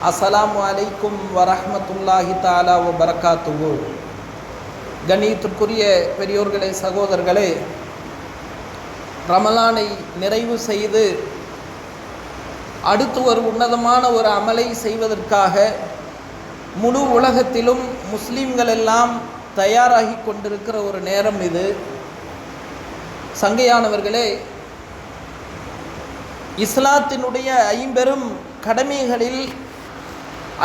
அஸ்லாம் அலைக்கும் வரஹமத்துல்லாஹி தாலா ஓ பரக்காத்துகு கணியத்துக்குரிய பெரியோர்களே சகோதரர்களே ரமலானை நிறைவு செய்து அடுத்து ஒரு உன்னதமான ஒரு அமலை செய்வதற்காக முழு உலகத்திலும் முஸ்லீம்கள் எல்லாம் தயாராகி கொண்டிருக்கிற ஒரு நேரம் இது. சங்கையானவர்களே இஸ்லாத்தினுடைய ஐம்பெரும் கடமைகளில்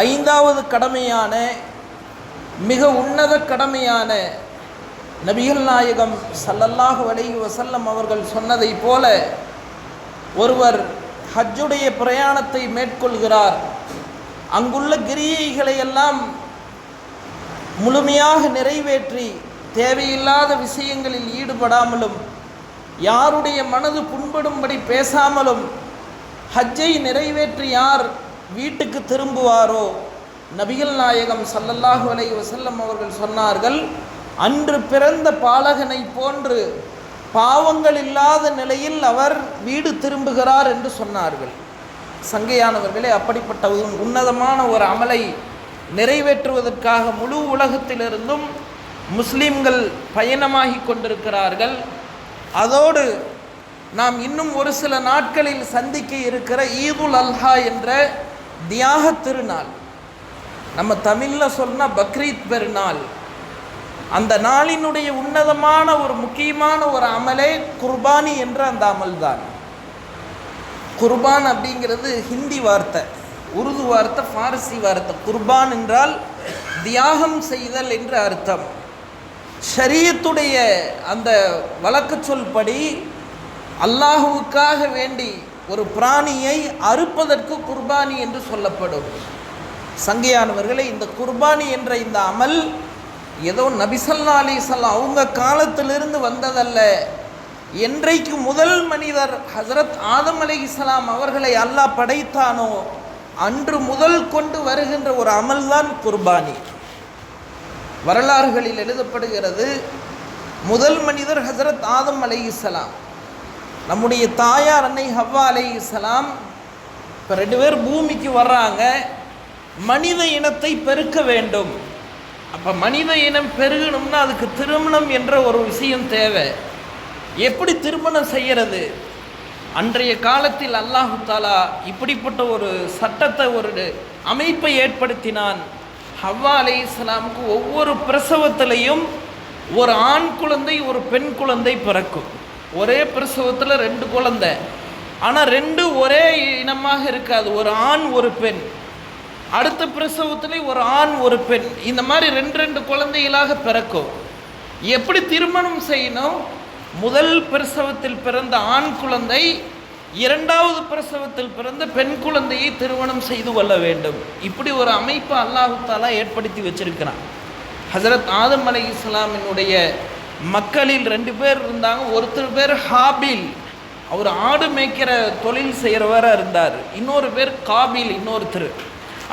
ஐந்தாவது கடமையான மிக உன்னத கடமையான நபிகள் நாயகம் சல்லல்லாஹு அலைஹி வசல்லம் அவர்கள் சொன்னதைப் போல ஒருவர் ஹஜ்ஜுடைய பிரயாணத்தை மேற்கொள்கிறார். அங்குள்ள கிரியைகளை எல்லாம் முழுமையாக நிறைவேற்றி தேவையில்லாத விஷயங்களில் ஈடுபடாமலும் யாருடைய மனது புண்படும்படி பேசாமலும் ஹஜ்ஜை நிறைவேற்றி யார் வீட்டுக்கு திரும்புவாரோ? நபிகள் நாயகம் சல்லல்லாஹு அலை வசல்லம் அவர்கள் சொன்னார்கள் அன்று பிறந்த பாலகனை போன்று பாவங்கள் இல்லாத நிலையில் அவர் வீடு திரும்புகிறார் என்று சொன்னார்கள். சங்கையானவர்களே அப்படிப்பட்ட உன்னதமான ஒரு அமலை நிறைவேற்றுவதற்காக முழு உலகத்திலிருந்தும் முஸ்லீம்கள் பயணமாகி கொண்டிருக்கிறார்கள். அதோடு நாம் இன்னும் ஒரு சில நாட்களில் சந்திக்க இருக்கிற ஈதுல் அல்ஹா என்ற தியாக திருநாள். நம்ம தமிழில் சொன்னால் பக்ரீத் பெருநாள். அந்த நாளினுடைய உன்னதமான ஒரு முக்கியமான ஒரு அமலே குர்பானி என்ற அந்த அமல் தான் குர்பான் அப்படிங்கிறது ஹிந்தி வார்த்தை உருது வார்த்தை ஃபாரசி வார்த்தை. குர்பான் என்றால் தியாகம் செய்தல் என்று அர்த்தம். ஷரியத்துடைய அந்த வழக்கு சொல்படி அல்லாஹுவுக்காக வேண்டி ஒரு பிராணியை அறுப்பதற்கு குர்பானி என்று சொல்லப்படும். சங்கையானவர்களே இந்த குர்பானி என்ற இந்த அமல் ஏதோ நபிசல்லா அலிசல்லா அவங்க காலத்திலிருந்து வந்ததல்ல. என்றைக்கு முதல் மனிதர் ஹசரத் ஆதம் அலி இஸ்லாம் அவர்களை அல்லாஹ் படைத்தானோ அன்று முதல் கொண்டு வருகின்ற ஒரு அமல்தான் குர்பானி. வரலாறுகளில் எழுதப்படுகிறது முதல் மனிதர் ஹசரத் ஆதம் அலி இஸ்லாம் நம்முடைய தாயார் அன்னை ஹவ்வா அலை இஸ்லாம் இப்போ ரெண்டு பேர் பூமிக்கு வர்றாங்க. மனித இனத்தை பெருக்க வேண்டும். அப்போ மனித இனம் பெருகணும்னா அதுக்கு திருமணம் என்ற ஒரு விஷயம் தேவை. எப்படி திருமணம் செய்கிறது அன்றைய காலத்தில் அல்லாஹு தாலா இப்படிப்பட்ட ஒரு சட்டத்தை ஒரு அமைப்பை ஏற்படுத்தினான். ஹவ்வா அலை இஸ்லாமுக்கு ஒவ்வொரு பிரசவத்திலையும் ஒரு ஆண் குழந்தை ஒரு பெண் குழந்தை பிறக்கும். ஒரே பிரசவத்தில் ரெண்டு குழந்தை. ஆனால் ரெண்டு ஒரே இனமாக இருக்காது. ஒரு ஆண் ஒரு பெண். அடுத்த பிரசவத்துலேயும் ஒரு ஆண் ஒரு பெண். இந்த மாதிரி ரெண்டு ரெண்டு குழந்தைகளாக பிறக்கும். எப்படி திருமணம் செய்யணும்? முதல் பிரசவத்தில் பிறந்த ஆண் குழந்தை இரண்டாவது பிரசவத்தில் பிறந்த பெண் குழந்தையை திருமணம் செய்து கொள்ள வேண்டும். இப்படி ஒரு அமைப்பு அல்லாஹு தாலா ஏற்படுத்தி வச்சிருக்கிறான். ஹசரத் ஆதம் அலை இஸ்லாமினுடைய மக்களில் ரெண்டு பேர் இருந்தாங்க ஒருத்தர் பேர் ஹாபில். அவர் ஆடு மேய்க்கிற தொழில் செய்கிறவராக இருந்தார். இன்னொரு பேர் காபில் இன்னொருத்தர்.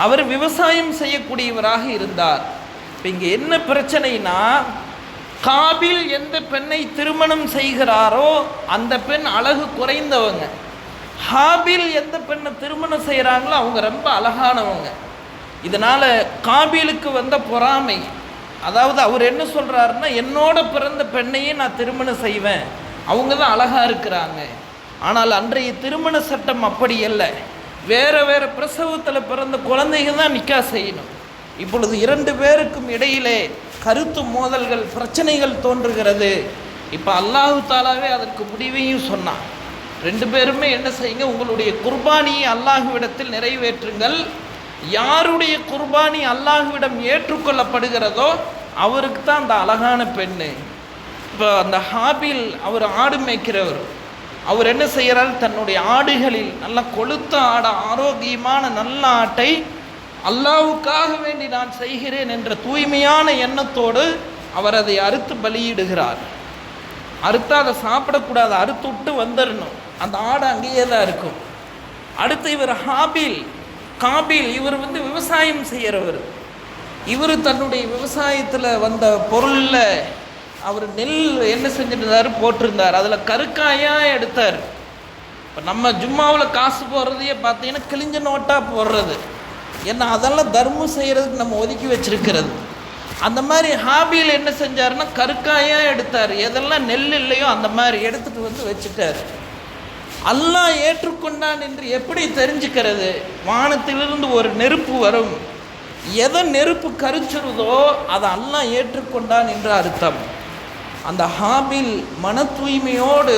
அவர் விவசாயம் செய்யக்கூடியவராக இருந்தார். இப்போ இங்கே என்ன பிரச்சனைனா காபில் எந்த பெண்ணை திருமணம் செய்கிறாரோ அந்த பெண் அழகு குறைந்தவங்க. ஹாபில் எந்த பெண்ணை திருமணம் செய்கிறாங்களோ அவங்க ரொம்ப அழகானவங்க. இதனால் காபிலுக்கு வந்த பொறாமை. அதாவது அவர் என்ன சொல்கிறாருன்னா என்னோட பிறந்த பெண்ணையே நான் திருமணம் செய்வேன். அவங்க தான் அழகாக இருக்கிறாங்க. ஆனால் அன்றைய திருமண சட்டம் அப்படி இல்லை வேறு வேறு பிரசவத்தில் பிறந்த குழந்தைங்க தான் நிக்கா செய்யணும். இப்பொழுது இரண்டு பேருக்கும் இடையிலே கருத்து மோதல்கள் பிரச்சனைகள் தோன்றுகிறது. இப்போ அல்லாஹு தாலாவே அதற்கு முடிவையும் சொன்னான். ரெண்டு பேருமே என்ன செய்யுங்க உங்களுடைய குர்பானியை அல்லாஹுவிடத்தில் நிறைவேற்றுங்கள். யாருடைய குர்பானி அல்லாஹுவிடம் ஏற்றுக்கொள்ளப்படுகிறதோ அவருக்கு தான் அந்த அழகான பெண்ணு. இப்போ அந்த ஹாபில் அவர் ஆடு மேய்க்கிறவர். அவர் என்ன செய்கிறார்? தன்னுடைய ஆடுகளில் நல்ல கொளுத்த ஆட ஆரோக்கியமான நல்ல ஆட்டை அல்லாவுக்காக வேண்டி நான் செய்கிறேன் என்ற தூய்மையான எண்ணத்தோடு அவர் அதை அறுத்து பலியிடுகிறார். அறுத்து அதை சாப்பிடக்கூடாது அறுத்து விட்டு வந்துடணும். அந்த ஆடு அங்கேயே தான் இருக்கும். அடுத்து இவர் ஹாபில் காபில் இவர் வந்து விவசாயம் செய்கிறவர் இவர் தன்னுடைய விவசாயத்தில் வந்த பொருளில் அவர் நெல் என்ன செஞ்சிருந்தார் போட்டிருந்தார். அதில் கருக்காயாக எடுத்தார். இப்போ நம்ம ஜும்மாவில் காசு போடுறதையே பார்த்தீங்கன்னா கிழிஞ்ச நோட்டாக போடுறது. ஏன்னா அதெல்லாம் தர்மம் செய்கிறதுக்கு நம்ம ஒதுக்கி வச்சிருக்கிறது. அந்த மாதிரி ஹாபியில் என்ன செஞ்சாருன்னா கருக்காயாக எடுத்தார். எதெல்லாம் நெல் இல்லையோ அந்த மாதிரி எடுத்துகிட்டு வந்து வச்சுட்டார். அல்லாஹ் ஏற்றுக்கொண்டான் என்று எப்படி தெரிஞ்சுக்கிறது? வானத்திலிருந்து ஒரு நெருப்பு வரும். எதை நெருப்பு கரிச்சிருதோ அதை அல்லாஹ் ஏற்றுக்கொண்டான் என்று அர்த்தம். அந்த ஹாபில் மன தூய்மையோடு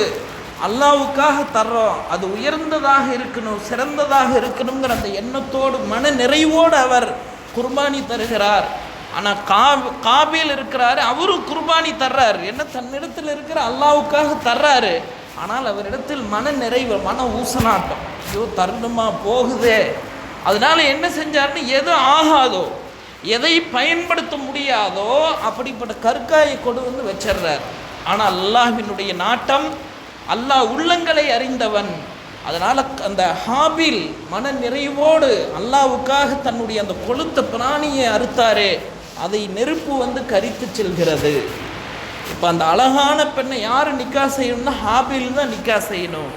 அல்லாவுக்காக தர்றோம். அது உயர்ந்ததாக இருக்கணும் சிறந்ததாக இருக்கணுங்கிற அந்த எண்ணத்தோடு மன நிறைவோடு அவர் குர்பானி தருகிறார். ஆனால் கா காபில் இருக்கிறாரு அவரும் குர்பானி தர்றாரு. என்ன தன்னிடத்தில் இருக்கிற அல்லாவுக்காக தர்றாரு? ஆனால் அவரிடத்தில் மன நிறைவு மன ஊசனாட்டம் ஐயோ தருணமாக போகுதே. அதனால் என்ன செஞ்சாருன்னு எது ஆகாதோ எதை பயன்படுத்த முடியாதோ அப்படிப்பட்ட கற்காயை கொண்டு வந்து வச்சிடுறார். ஆனால் அல்லாஹினுடைய நாட்டம் அல்லாஹ் உள்ளங்களை அறிந்தவன். அதனால் அந்த ஹாபில் மன நிறைவோடு அல்லாவுக்காக தன்னுடைய அந்த கொளுத்த பிராணியை அறுத்தாரே அதை நெருப்பு வந்து கரித்து செல்கிறது. இப்போ அந்த அழகான பெண்ணை யார் நிக்கா செய்யணும்னா ஹாபில் தான் நிக்கா செய்யணும்.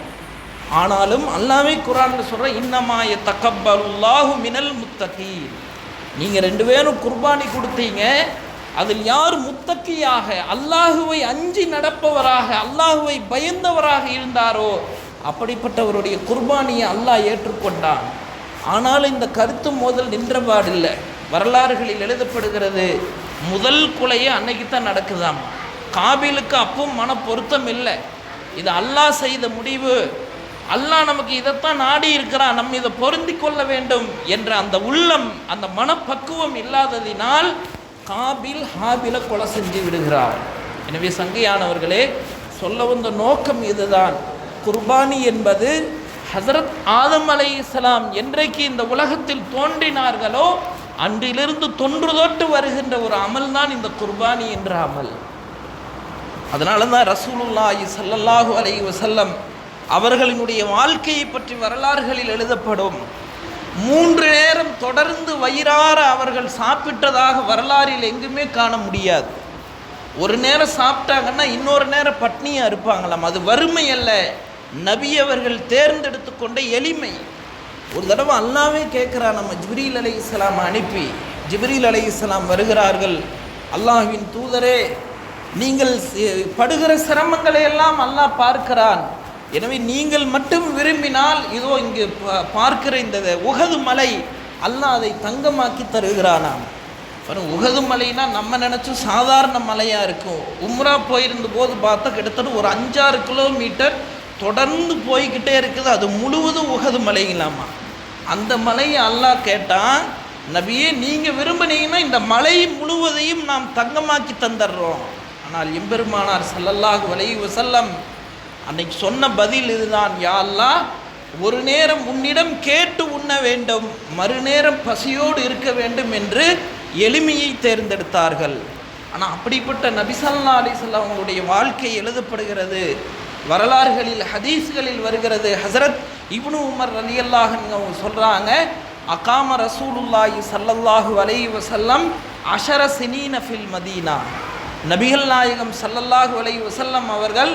ஆனாலும் அல்லாமே குரான்ல சொல்கிற இன்னமாய தக்கப்பலுல்லாஹு மினல் முத்தகி நீங்கள் ரெண்டு பேரும் குர்பானி கொடுத்தீங்க அதில் யார் முத்தக்கியாக அல்லாஹுவை அஞ்சி நடப்பவராக அல்லாஹுவை பயந்தவராக இருந்தாரோ அப்படிப்பட்டவருடைய குர்பானியை அல்லாஹ் ஏற்றுக்கொண்டான். ஆனாலும் இந்த கருத்து மோதல் நின்றபாடில்லை வரலாறுகளில் எழுதப்படுகிறது முதல் கொலையே அன்னைக்கு தான் நடக்குதாம்? காபிலுக்கு அப்பவும் மன பொருத்தம் இல்லை. இது அல்லாஹ் செய்த முடிவு. அல்லாஹ் நமக்கு இதைத்தான் நாடி இருக்கிறான். நம்ம இதை பொருந்தி கொள்ள வேண்டும் என்ற அந்த உள்ளம் அந்த மனப்பக்குவம் இல்லாததினால் காபில் ஹாபில கொலை செஞ்சு விடுகிறார். எனவே சங்கையானவர்களே சொல்ல வந்த நோக்கம் இதுதான். குர்பானி என்பது ஹசரத் ஆதம் அலை இஸ்லாம் என்றைக்கு இந்த உலகத்தில் தோன்றினார்களோ அன்றிலிருந்து தொன்று தொட்டு வருகின்ற ஒரு அமல் தான் இந்த குர்பானி என்ற அமல். அதனால தான் ரசூலுல்லாஹி சல்லல்லாஹு அலை வசல்லம் அவர்களினுடைய வாழ்க்கையை பற்றி வரலாறுகளில் எழுதப்படும். மூன்று நேரம் தொடர்ந்து வயிறார அவர்கள் சாப்பிட்டதாக வரலாறில் எங்குமே காண முடியாது. ஒரு நேரம் சாப்பிட்டாங்கன்னா இன்னொரு நேரம் பட்னியாக இருப்பாங்களாம். அது வறுமை அல்ல. நபி அவர்கள் தேர்ந்தெடுத்து கொண்ட எளிமை. ஒரு தடவை அல்லாவே கேட்குறா நம்ம ஜிப்ரீல் அலை இஸ்லாம் அனுப்பி. ஜிப்ரீல் அலை இஸ்லாம் வருகிறார்கள். அல்லாஹ்வின் தூதரே நீங்கள் படுகிற சிரமங்களை எல்லாம் அல்லாஹ் பார்க்கிறான். எனவே நீங்கள் மட்டும் விரும்பினால் இதோ இங்கு பா- பார்க்கிற இந்த உகது மலை அல்லாஹ் அதை தங்கமாக்கி தருகிறானாம். அப்புறம் உகது மலைனா நம்ம நினச்சோம் சாதாரண மலையாக இருக்கும். உம்ரா போயிருந்த போது பார்த்தா கிட்டத்தட்ட ஒரு அஞ்சாறு கிலோமீட்டர் தொடர்ந்து போய்கிட்டே இருக்குது. அது முழுவதும் உகது மலைங்களாமா அந்த மலையை அல்லாஹ் கேட்டான் நபியே நீங்கள் விரும்பினீங்கன்னா இந்த மலை முழுவதையும் நாம் தங்கமாக்கி தந்துடுறோம். ஆனால் எம்பெருமானார் சல்லல்லாஹு வலை வஸல்லம் அன்னைக்கு சொன்ன பதில் இதுதான். யாழ்லா ஒரு நேரம் உன்னிடம் கேட்டு உண்ண வேண்டும் மறுநேரம் பசியோடு இருக்க வேண்டும் என்று எளிமையை தேர்ந்தெடுத்தார்கள். ஆனால் அப்படிப்பட்ட நபிசல்லா அலிசல்லா அவங்களுடைய வாழ்க்கை எழுதப்படுகிறது. வரலாறுகளில் ஹதீஸ்களில் வருகிறது. ஹசரத் இப்னு உமர் ரலியல்லாஹ் அவங்க சொல்கிறாங்க அகாம ரசூலுல்லாஹி சல்லல்லாஹு அலைஹி செல்லம் அஷர சினீன ஃபில் மதீனா. நபிகள் நாயகம் சல்லல்லாஹு அலைஹி வசல்லம் அவர்கள்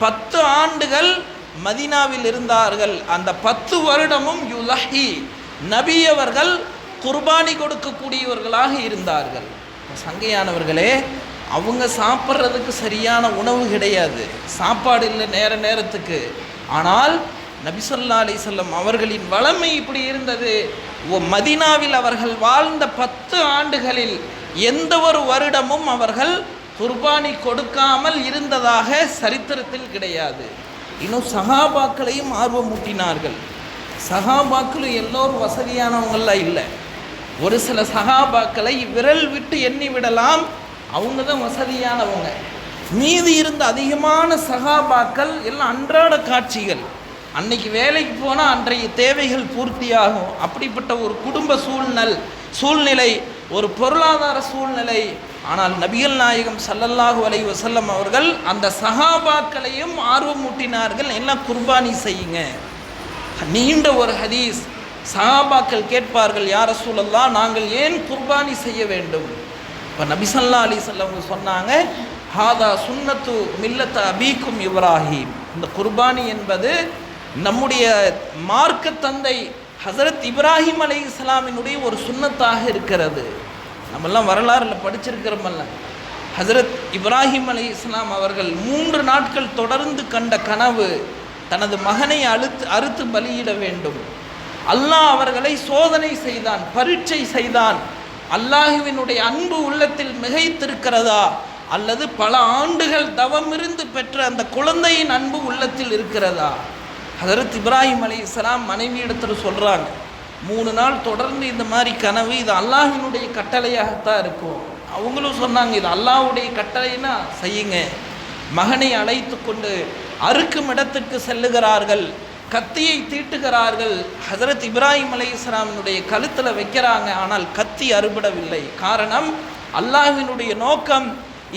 பத்து ஆண்டுகள் மதீனாவில் இருந்தார்கள். அந்த பத்து வருடமும் யுலஹி நபி அவர்கள் குர்பானி கொடுக்கக்கூடியவர்களாக இருந்தார்கள். சங்கையானவர்களே அவங்க சாப்பிட்றதுக்கு சரியான உணவு கிடையாது. சாப்பாடு இல்லை நேர நேரத்துக்கு. ஆனால் நபிசல்லா அலிசல்லம் அவர்களின் வளமை இப்படி இருந்தது. ஓ மதீனாவில் அவர்கள் வாழ்ந்த பத்து ஆண்டுகளில் எந்த ஒரு வருடமும் அவர்கள் குர்பானி கொடுக்காமல் இருந்ததாக சரித்திரத்தில் கிடையாது. இன்னும் சகாபாக்களையும் ஆர்வமூட்டினார்கள் சகாபாக்களும் எல்லோரும் வசதியானவங்களாம் இல்லை. ஒரு சில சகாபாக்களை விரல் விட்டு எண்ணி விடலாம். அவங்க தான் வசதியானவங்க. மீதி இருந்த அதிகமான சகாபாக்கள் எல்லாம் அன்றாட காட்சிகள். அன்னைக்கு வேலைக்கு போனால் அன்றைய தேவைகள் பூர்த்தியாகும். அப்படிப்பட்ட ஒரு குடும்ப சூழ்நல் சூழ்நிலை ஒரு பொருளாதார சூழ்நிலை ஆனால் நபிகள் நாயகம் சல்லல்லாஹு அலை வசல்லம் அவர்கள் அந்த சகாபாக்களையும் ஆர்வமூட்டினார்கள் எல்லாம் குர்பானி செய்யுங்க? நீண்ட ஒரு ஹதீஸ். சஹாபாக்கள் கேட்பார்கள் யார் ரசூலல்லா நாங்கள் ஏன் குர்பானி செய்ய வேண்டும்? இப்போ நபிசல்லா அலி சொல்லவங்க சொன்னாங்க ஹாதா சுன்னத்து மில்லத்த அபீக்கும் இப்ராஹிம். இந்த குர்பானி என்பது நம்முடைய மார்க்க தந்தை ஹசரத் இப்ராஹிம் அலை இஸ்லாமினுடைய ஒரு சுன்னத்தாக இருக்கிறது. நம்மெல்லாம் வரலாறுல படிச்சிருக்கிறோமல்ல. ஹசரத் இப்ராஹிம் அலை இஸ்லாம் அவர்கள் மூன்று நாட்கள் தொடர்ந்து கண்ட கனவு தனது மகனை அழுத்து அறுத்து பலியிட வேண்டும். அல்லாஹ் அவர்களை சோதனை செய்தான் பரீட்சை செய்தான். அல்லாஹுவினுடைய அன்பு உள்ளத்தில் மிகைத்திருக்கிறதா? அல்லது பல ஆண்டுகள் தவமிருந்து பெற்ற அந்த குழந்தையின் அன்பு உள்ளத்தில் இருக்கிறதா? ஹசரத் இப்ராஹிம் அலி இஸ்லாம் மனைவி இடத்துல சொல்கிறாங்க மூணு நாள் தொடர்ந்து இந்த மாதிரி கனவு இது அல்லாஹினுடைய கட்டளையாகத்தான் இருக்கும். அவங்களும் சொன்னாங்க இது அல்லாஹுடைய கட்டளைன்னா செய்யுங்க. மகனை அழைத்து கொண்டு அறுக்கும் இடத்துக்கு செல்லுகிறார்கள் கத்தியை தீட்டுகிறார்கள். ஹசரத் இப்ராஹிம் அலை இஸ்லாமினுடைய கழுத்தில் வைக்கிறாங்க ஆனால் கத்தி அறுபடவில்லை. காரணம் அல்லாஹினுடைய நோக்கம்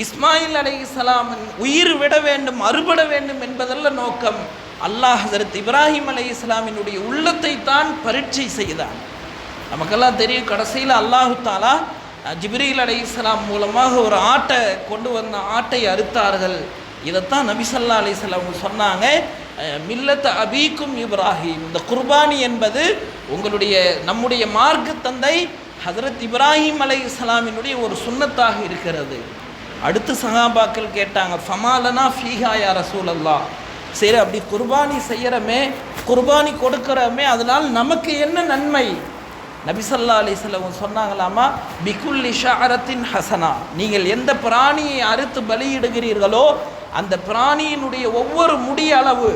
இஸ்மாயில் அலை இஸ்லாமின் உயிர் விட வேண்டும் அறுபட வேண்டும் என்பதல்ல நோக்கம். அல்லாஹ் ஹசரத் இப்ராஹிம் அலை இஸ்லாமினுடைய உள்ளத்தை தான் பரீட்சை செய்தான். நமக்கெல்லாம் தெரியும் கடைசியில் அல்லாஹு தாலா ஜிப்ரீல் அலி இஸ்லாம் மூலமாக ஒரு ஆட்டை கொண்டு வந்த ஆட்டை அறுத்தார்கள். இதைத்தான் நபிசல்லா அலிஸ்லாம் சொன்னாங்க மில்லத்த அபீக்கும் இப்ராஹிம். இந்த குர்பானி என்பது உங்களுடைய நம்முடைய மார்க்கு தந்தை ஹசரத் இப்ராஹிம் அலை இஸ்லாமினுடைய ஒரு சுன்னத்தாக இருக்கிறது. அடுத்து சகாபாக்கள் கேட்டாங்க ஃபமாலனா ஃபீஹா யா ரசூலல்லா சரி அப்படி குர்பானி செய்கிறமே குர்பானி கொடுக்குறமே அதனால் நமக்கு என்ன நன்மை? நபிசல்லா அலிஸ்லம் சொன்னாங்களாமா பிகுல்லி ஷாரத்தின் ஹசனா. நீங்கள் எந்த பிராணியை அறுத்து பலியிடுகிறீர்களோ அந்த பிராணியினுடைய ஒவ்வொரு முடி அளவு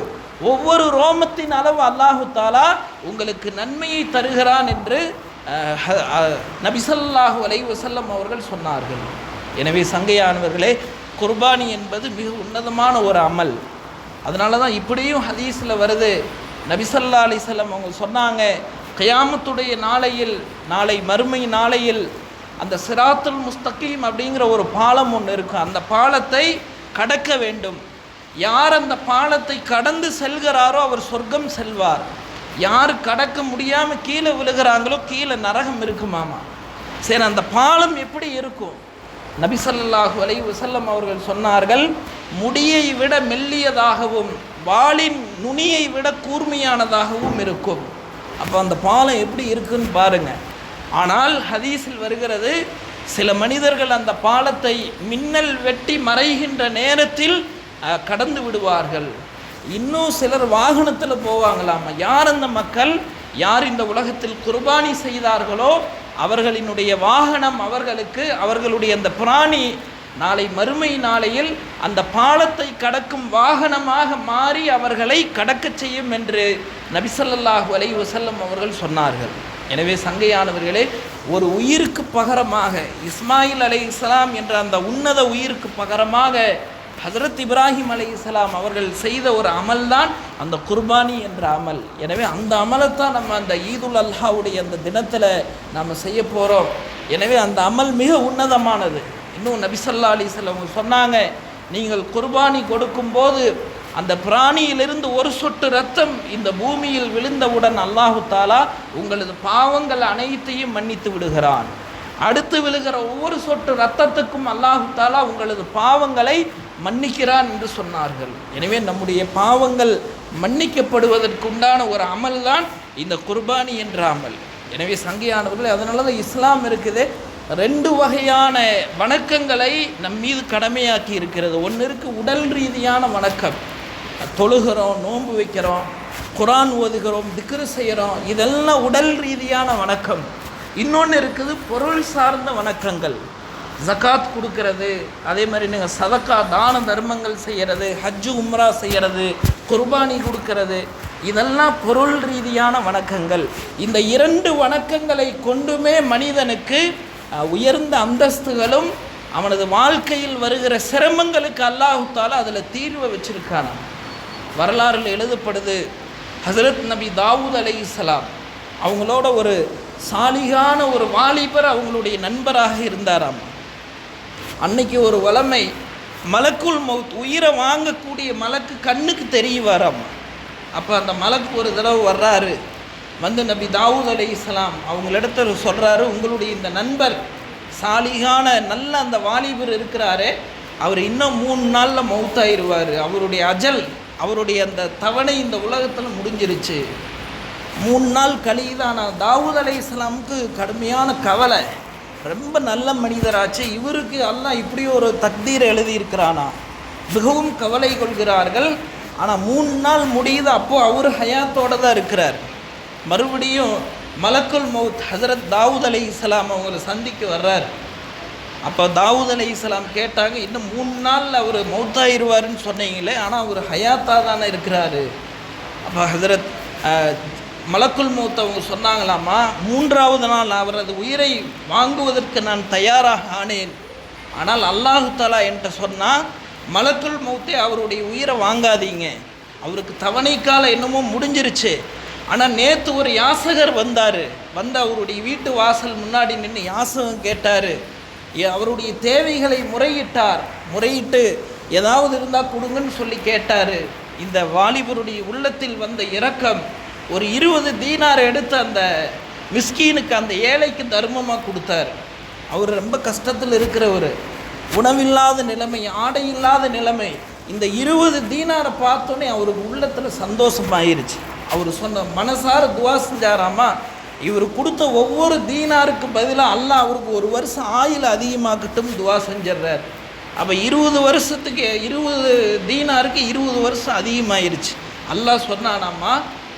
ஒவ்வொரு ரோமத்தின் அளவு அல்லாஹு தாலா உங்களுக்கு நன்மையை தருகிறான் என்று நபிசல்லாஹு அலை வசல்லம் அவர்கள் சொன்னார்கள். எனவே சங்கையானவர்களே குர்பானி என்பது மிக உன்னதமான ஒரு அமல். அதனால தான் இப்படியும் ஹதீஸில் வருது. நபிசல்லா அலிசல்லம் அவங்க சொன்னாங்க கயாமத்துடைய நாளையில் நாளை மறுமை நாளையில் அந்த சிராத்துல் முஸ்தகீம் அப்படிங்கிற ஒரு பாலம் ஒன்று இருக்கும் அந்த பாலத்தை கடக்க வேண்டும். யார் அந்த பாலத்தை கடந்து செல்கிறாரோ அவர் சொர்க்கம் செல்வார். யார் கடக்க முடியாமல் கீழே விழுகிறாங்களோ கீழே நரகம் இருக்குமாமா சரி அந்த பாலம் எப்படி இருக்கும்? நபிசல்லாஹு அலை வசல்லம் அவர்கள் சொன்னார்கள் முடியை விட மெல்லியதாகவும் வாளின் நுனியை விட கூர்மையானதாகவும் இருக்கும். அப்போ அந்த பாலம் எப்படி இருக்குன்னு பாருங்கள் ஆனால் ஹதீஸில் வருகிறது சில மனிதர்கள் அந்த பாலத்தை மின்னல் வெட்டி மறைகின்ற நேரத்தில் கடந்து விடுவார்கள். இன்னும் சிலர் வாகனத்தில் போவாங்களாம்? யார் அந்த மக்கள்? யார் இந்த உலகத்தில் குர்பானி செய்தார்களோ அவர்களினுடைய வாகனம் அவர்களுக்கு அவர்களுடைய அந்த பிராணி நாளை மறுமை நாளையில் அந்த பாலத்தை கடக்கும் வாகனமாக மாறி அவர்களை கடக்கச் செய்யும் என்று நபிசல்லாஹு அலை வசல்லம் அவர்கள் சொன்னார்கள். எனவே சங்கையானவர்களே ஒரு உயிருக்கு பகரமாக இஸ்மாயில் அலை இஸ்லாம் என்ற அந்த உன்னத உயிருக்கு பகரமாக ஹசரத் இப்ராஹிம் அலி இஸ்லாம் அவர்கள் செய்த ஒரு அமல்தான் அந்த குர்பானி என்ற அமல். எனவே அந்த அமலைத்தான் நம்ம அந்த ஈதுல் அல்ஹாவுடைய அந்த தினத்தில் நாம் செய்ய போகிறோம் எனவே அந்த அமல் மிக உன்னதமானது. இன்னும் நபிசல்லா அலிஸ்லாம் சொன்னாங்க நீங்கள் குர்பானி கொடுக்கும்போது அந்த பிராணியிலிருந்து ஒரு சொட்டு ரத்தம் இந்த பூமியில் விழுந்தவுடன் அல்லாஹு தாலா உங்களது பாவங்கள் அனைத்தையும் மன்னித்து விடுகிறான். அடுத்து விழுகிற ஒவ்வொரு சொட்டு ரத்தத்துக்கும் அல்லாஹு தாலா உங்களது பாவங்களை மன்னிக்கிறான் என்று சொன்னார்கள். எனவே நம்முடைய பாவங்கள் மன்னிக்கப்படுவதற்குண்டான ஒரு அமல் தான் இந்த குர்பானி என்ற அமல். எனவே சங்கையானவர்கள் அதனால தான் இஸ்லாம் இருக்குது. ரெண்டு வகையான வணக்கங்களை நம் மீது கடமையாக்கி இருக்கிறது. ஒன்று இருக்கு உடல் ரீதியான வணக்கம். தொழுகிறோம் நோன்பு வைக்கிறோம் குரான் ஓதுகிறோம் திக்ரு செய்கிறோம் இதெல்லாம் உடல் ரீதியான வணக்கம். இன்னொன்று இருக்குது பொருள் சார்ந்த வணக்கங்கள். ஜகாத் கொடுக்கறது அதே மாதிரி நீங்கள் சதக்கா தான தர்மங்கள் செய்கிறது ஹஜ்ஜு உம்ரா செய்கிறது குர்பானி கொடுக்கறது இதெல்லாம் பொருள் ரீதியான வணக்கங்கள். இந்த இரண்டு வணக்கங்களை கொண்டுமே மனிதனுக்கு உயர்ந்த அந்தஸ்துகளும் அவனது வாழ்க்கையில் வருகிற சிரமங்களுக்கு அல்லாஹுத்தால அதில் தீர்வை வச்சிருக்கான வரலாறில் எழுதப்படுது ஹசரத் நபி தாவூத் அலைஹிஸ்ஸலாம் அவங்களோட ஒரு சாலிகான ஒரு வாலிபர் அவங்களுடைய நண்பராக இருந்தாராம். அன்னைக்கு ஒரு வளமை மலக்குள் மவுத் உயிரை வாங்கக்கூடிய மலக்கு கண்ணுக்கு தெரியவாராம். அப்போ அந்த மலக்கு ஒரு தடவை வர்றாரு. வந்து நபி தாவூத் அலி இஸ்லாம் அவங்களிடத்தில் சொல்கிறாரு உங்களுடைய இந்த நண்பர் சாலிகான நல்ல அந்த வாலிபர் இருக்கிறாரே அவர் இன்னும் மூணு நாளில் மவுத்தாயிருவார். அவருடைய அஜல் அவருடைய அந்த தவணை இந்த உலகத்தில் முடிஞ்சிருச்சு. மூணு நாள் கழியுதான தாவூத் அலை இஸ்லாமுக்கு கடுமையான கவலை. ரொம்ப நல்ல மனிதராச்சு. இவருக்கு எல்லாம் இப்படி ஒரு தக்தீர் எழுதியிருக்கிறானா? மிகவும் கவலை கொள்கிறார்கள். ஆனால் மூணு நாள் முடியுது அப்போது அவர் ஹயாத்தோடு தான் இருக்கிறார். மறுபடியும் மலக்குல் மவுத் ஹசரத் தாவூத் அலை இஸ்லாம் அவங்களை சந்திக்க வர்றார். அப்போ தாவூத் அலி இஸ்லாம் கேட்டாங்க இன்னும் மூணு நாளில் அவர் மௌத்தாயிருவாருன்னு சொன்னீங்களே ஆனால் அவர் ஹயாத்தாக தானே இருக்கிறாரு. அப்போ ஹசரத் மலக்குள் மூத்தவங்க அவங்க சொன்னாங்களாமா மூன்றாவது நாள் அவரது உயிரை வாங்குவதற்கு நான் தயாராக ஆனேன். ஆனால் அல்லாஹு தாலா என்கிட்ட சொன்னால் மலக்குள் மௌத்தே அவருடைய உயிரை வாங்காதீங்க. அவருக்கு தவணைக்கால இன்னமும் என்னமோ முடிஞ்சிருச்சு. ஆனால் நேற்று ஒரு யாசகர் வந்தார். வந்து அவருடைய வீட்டு வாசல் முன்னாடி நின்று யாசகம் கேட்டார். அவருடைய தேவைகளை முறையிட்டார். முறையிட்டு ஏதாவது இருந்தால் கொடுங்கன்னு சொல்லி கேட்டார். இந்த வாலிபருடைய உள்ளத்தில் வந்த இரக்கம் ஒரு இருபது தீனார் எடுத்து அந்த மிஸ்கீனுக்கு அந்த ஏழைக்கு தர்மமாக கொடுத்தார். அவர் ரொம்ப கஷ்டத்தில் இருக்கிறவர். உணவில்லாத நிலைமை ஆடை இல்லாத நிலைமை. இந்த இருபது தீனாரை பார்த்தோன்னே அவருக்கு உள்ளத்தில் சந்தோஷமாயிருச்சு. அவர் சொன்ன மனசார துவா செஞ்சாராமா? இவர் கொடுத்த ஒவ்வொரு தீனாருக்கு பதிலாக அல்லாஹ் அவருக்கு ஒரு வருஷம் ஆயுள் அதிகமாக்கட்டும் துவா செஞ்சிடுறார் அப்போ இருபது வருஷத்துக்கு இருபது தீனாருக்கு இருபது வருஷம் அதிகமாயிருச்சு. அல்லாஹ் சொன்னானாமா?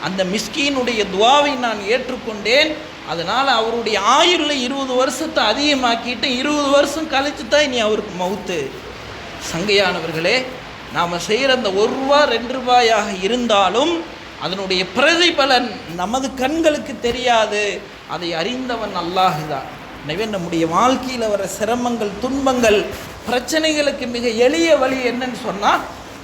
அந்த மிஸ்கீனுடைய துவாவை நான் ஏற்றுக்கொண்டேன். அதனால் அவருடைய ஆயுளில் இருபது வருஷத்தை அதிகமாக்கிட்டு இருபது வருஷம் கழித்து தான் இனி அவருக்கு மவுத்து. சங்கையானவர்களே நாம் செய்கிற அந்த ஒரு ரூபா ரெண்டு ரூபாயாக இருந்தாலும் அதனுடைய பிரதிபலன் நமது கண்களுக்கு தெரியாது. அதை அறிந்தவன் அல்லாஹுதான். எனவே நம்முடைய வாழ்க்கையில் வர சிரமங்கள் துன்பங்கள் பிரச்சனைகளுக்கு மிக எளிய வழி என்னன்னு சொன்னால்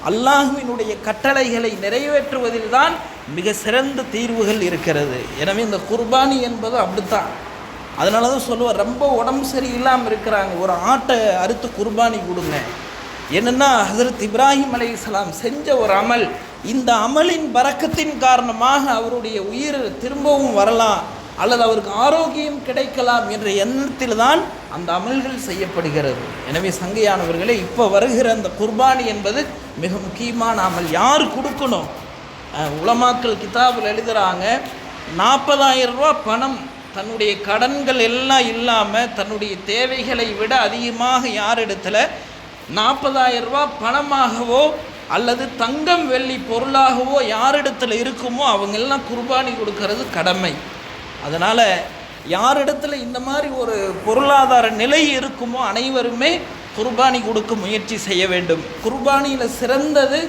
அல்லாஹுவினுடைய கட்டளைகளை நிறைவேற்றுவதில் தான் மிக சிறந்த தீர்வுகள் இருக்கிறது. எனவே இந்த குர்பானி என்பது அப்படித்தான். அதனால தான் சொல்லுவார் ரொம்ப உடம்பு சரியில்லாமல் இருக்கிறாங்க. ஒரு ஆட்டை அறுத்து குர்பானி கொடுங்க. என்னென்னா ஹசரத் இப்ராஹிம் அலைஹிஸ்ஸலாம் செஞ்ச ஒரு அமல். இந்த அமலின் பறக்கத்தின் காரணமாக அவருடைய உயிர் திரும்பவும் வரலாம் அல்லது அவருக்கு ஆரோக்கியம் கிடைக்கலாம் என்ற எண்ணத்தில் தான் அந்த அமல்கள் செய்யப்படுகிறது. எனவே சங்கையானவர்களே இப்போ வருகிற அந்த குர்பானி என்பது மிக முக்கியமான அமல். யார் கொடுக்கணும்? உலமாக்கள் கிதாபில் எழுதுகிறாங்க நாற்பதாயிரம் ரூபா பணம் தன்னுடைய கடன்கள் எல்லாம் இல்லாமல் தன்னுடைய தேவைகளை விட அதிகமாக யார் இடத்துல நாற்பதாயிரம் ரூபா பணமாகவோ அல்லது தங்கம் வெள்ளி பொருளாகவோ யாரிடத்தில் இருக்குமோ அவங்கெல்லாம் குர்பானி கொடுக்கறது கடமை. அதனால் யாரிடத்துல இந்த மாதிரி ஒரு பொருளாதார நிலை இருக்குமோ அனைவருமே குர்பானி கொடுக்க முயற்சி செய்ய வேண்டும். குர்பானியில் சிறந்தது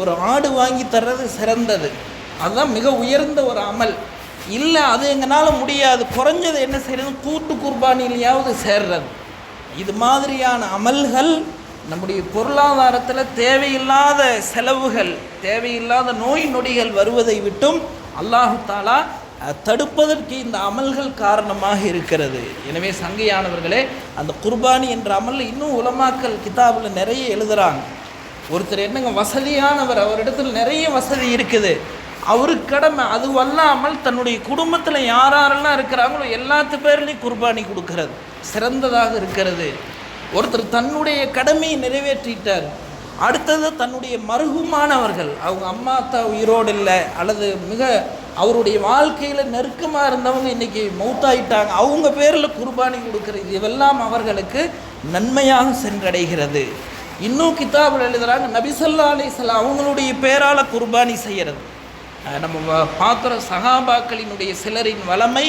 ஒரு ஆடு வாங்கி தர்றது சிறந்தது. அதுதான் மிக உயர்ந்த ஒரு அமல். இல்லை அது எங்களால் முடியாது. குறைஞ்சது என்ன செய்யறது? கூட்டு குர்பானிலையாவது சேர்றது. இது மாதிரியான அமல்கள் நம்முடைய பொருளாதாரத்தில் தேவையில்லாத செலவுகள் தேவையில்லாத நோய் நொடிகள் வருவதை விட்டும் அல்லாஹு தாலா தடுப்பதற்கு இந்த அமல்கள் காரணமாக இருக்கிறது. எனவே சங்கையானவர்களே அந்த குர்பானி என்ற அமல் இன்னும் உலமாக்கல் கிதாபில் நிறைய எழுதுகிறாங்க ஒருத்தர் என்னங்க வசதியானவர். அவரிடத்தில் நிறைய வசதி இருக்குது. அவருக்கு கடமை அது அல்லாமல் தன்னுடைய குடும்பத்தில் யார் யாரெல்லாம் இருக்கிறாங்களோ எல்லாத்து பேர்லேயும் குர்பானி கொடுக்கறது. சிறந்ததாக இருக்கிறது. ஒருத்தர் தன்னுடைய கடமையை நிறைவேற்றிட்டார். அடுத்தது தன்னுடைய மருகுமானவர்கள். அவங்க அம்மா அத்தா உயிரோடு இல்லை அல்லது மிக அவருடைய வாழ்க்கையில் நெருக்கமாக இருந்தவங்க இன்றைக்கி மௌத்தாயிட்டாங்க. அவங்க பேரில் குர்பானி கொடுக்குறது. இதுவெல்லாம் அவர்களுக்கு நன்மையாக சென்றடைகிறது. இன்னும் கிதாபில் எழுதுகிறாங்க நபிசல்லா அலிஸ்லாம் அவங்களுடைய பேரால் குர்பானி செய்கிறது நம்ம பார்க்குற சகாபாக்களினுடைய சிலரின் வளமை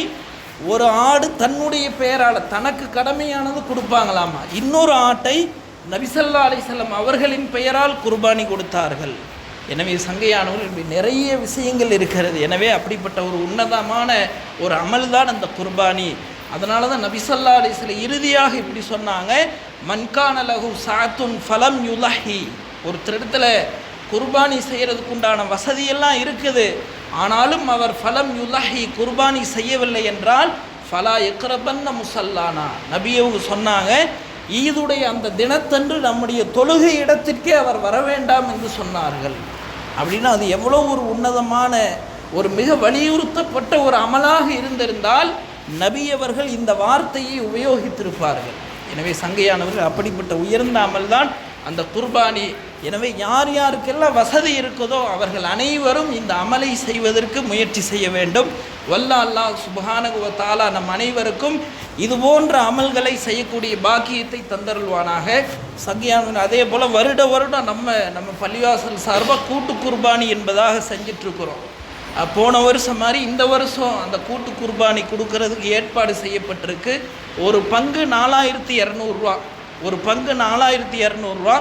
ஒரு ஆடு தன்னுடைய பெயரால் தனக்கு கடமையானது கொடுப்பாங்களாமா? இன்னொரு ஆட்டை நபிசல்லா அலிசல்லாம் அவர்களின் பெயரால் குர்பானி கொடுத்தார்கள். எனவே சங்கையானவர்கள் இப்படி நிறைய விஷயங்கள் இருக்கிறது. எனவே அப்படிப்பட்ட ஒரு உன்னதமான ஒரு அமல்தான் அந்த குர்பானி. அதனால தான் நபிசல்லா அலிஸ்ல இறுதியாக இப்படி சொன்னாங்க மன்கான லகு சாத்துன் ஃபலம் யுலஹி. ஒருத்தரிடத்துல குர்பானி செய்கிறதுக்கு உண்டான வசதியெல்லாம் இருக்குது. ஆனாலும் அவர் ஃபலம் யுலஹி குர்பானி செய்யவில்லை என்றால் ஃபலா எக்ரபன்ன முசல்லானா. நபியவங்க சொன்னாங்க ஈதுடைய அந்த தினத்தன்று நம்முடைய தொழுகை இடத்திற்கே அவர் வர வேண்டாம் என்று சொன்னார்கள். அப்படின்னா அது எவ்வளோ ஒரு உன்னதமான ஒரு மிக வலியுறுத்தப்பட்ட ஒரு அமலாக இருந்திருந்தால் நபி அவர்கள் இந்த வார்த்தையை உபயோகித்திருப்பார்கள். எனவே சங்கையானவர்கள் அப்படிப்பட்ட உயர்ந்த அமல்தான் அந்த குர்பானி எனவே யார் யாருக்கெல்லாம் வசதி இருக்குதோ அவர்கள் அனைவரும் இந்த அமலை செய்வதற்கு முயற்சி செய்ய வேண்டும். வல்ல அல்லாஹ் சுபஹானகுவ தாலா நம் அனைவருக்கும் இது போன்ற அமல்களை செய்யக்கூடிய பாக்கியத்தை தந்தருள்வானாக. சங்கியான அதே போல் வருட வருடம் நம்ம நம்ம பள்ளிவாசல் சார்பாக கூட்டு குர்பானி என்பதாக செஞ்சிட்ருக்கிறோம் போன வருஷம் மாதிரி இந்த வருஷம் அந்த கூட்டு குர்பானி கொடுக்கறதுக்கு ஏற்பாடு செய்யப்பட்டிருக்கு. ஒரு பங்கு நாலாயிரத்தி இரநூறுவா ஒரு பங்கு நாலாயிரத்தி இரநூறுவா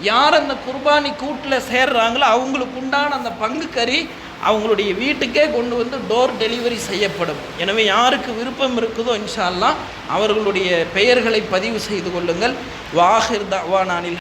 யார் அந்த குர்பானி கூட்டில் சேர்றாங்களோ அவங்களுக்கு உண்டான அந்த பங்கு கறி அவங்களுடைய வீட்டுக்கே கொண்டு வந்து டோர் டெலிவரி செய்யப்படும். எனவே யாருக்கு விருப்பம் இருக்குதோ இன்ஷால்லாம் அவர்களுடைய பெயர்களை பதிவு செய்து கொள்ளுங்கள். வாஹிர் தவானானில்